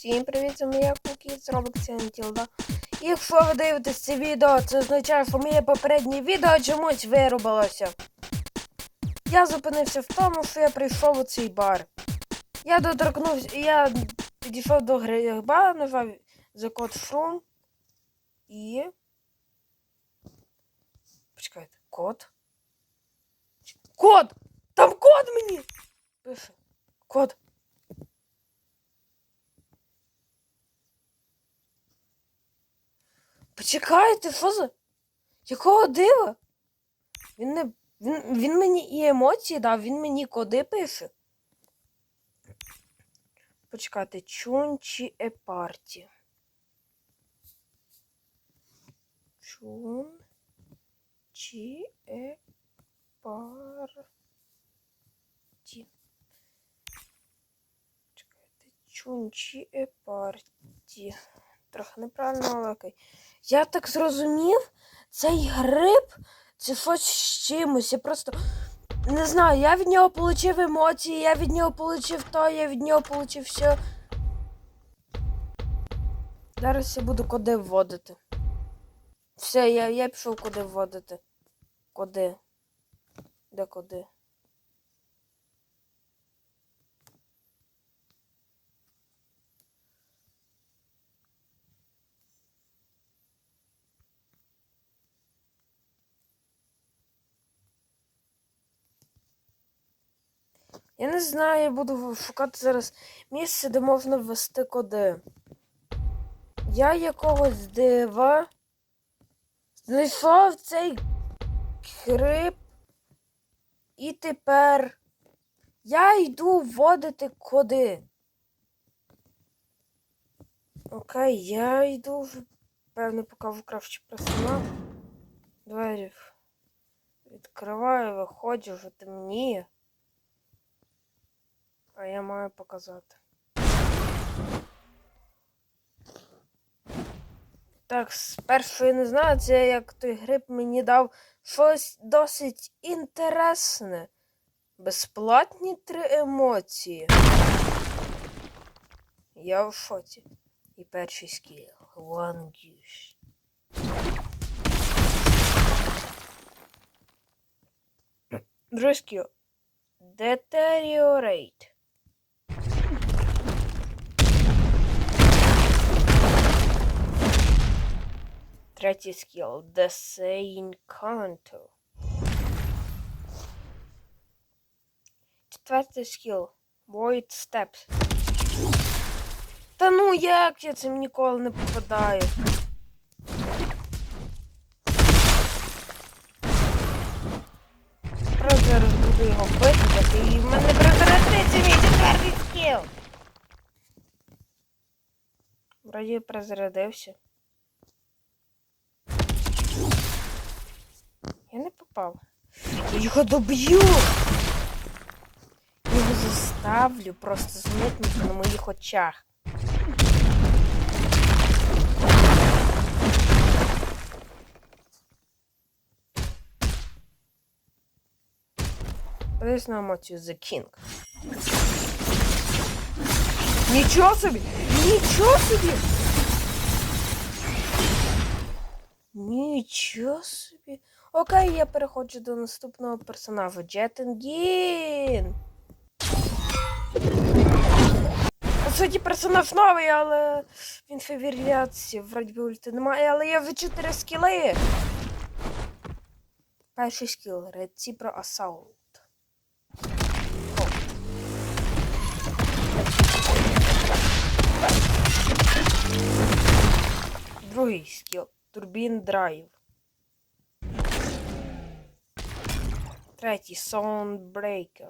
Всім привіт, це моя Кукі з Roblox Антілда. І якщо ви дивитесь це відео, це означає, що моє попереднє відео чомусь вирубилося. Я зупинився в тому, що я прийшов у цей бар. Я доторкнувся, я підійшов до гриба, нажав за код шум і. Почекайте, код. Код! Там код мені! Пише. Код. Почекайте, що за. Якого дива? Він не. Він, він мені і емоції дав, він мені коди пише. Почекайте, чунчі епарті. Чун. Чи епарті. Чекайте, чунчі епарті. Трохи неправильно, але окей. Я так зрозумів, цей гриб це щось з чимось. Я просто не знаю, я від нього отримав емоції, я від нього отримав то, я від нього отримав все. Зараз я буду коди вводити. Все, я, я пішов коди вводити. Коди. Де коди? Я не знаю, я буду шукати зараз місце, де можна ввести коди. Я якогось дива знайшов цей гриб. І тепер я йду вводити коди. Окей, я йду певно, поки в крафчі персонаж. Двері відкриваю, виходжу, вже темніє. А я маю показати. Так, спершу я не знаю, це як той гриб мені дав щось досить інтересне. Безплатні три емоції. Я в шоці. І перший скіл. Другий скіл. Deteriorate. Третій скіл. Desencanto. Четвертий скіл. Void Steps. Та ну як я цим ніколи не попадаю? Правда, зараз буду його бити, і в мене прозаратиться мій четвертий скіл. Вроді прозарядився. Не попав. Я його доб'ю. Його заставлю просто зникнути на моїх очах. Подивись на емоцію The King. Нічого собі! Нічого собі! Нічого собі. Окей, я переходжу до наступного персонажа. Джетенгін. По суті, персонаж новий, але він фавірляції. Вроді би ульти немає, але є вже 4 скіли. Перший скіл Red Zebra Assault. Другий скіл. Турбін драйв. Третій Soundbreaker.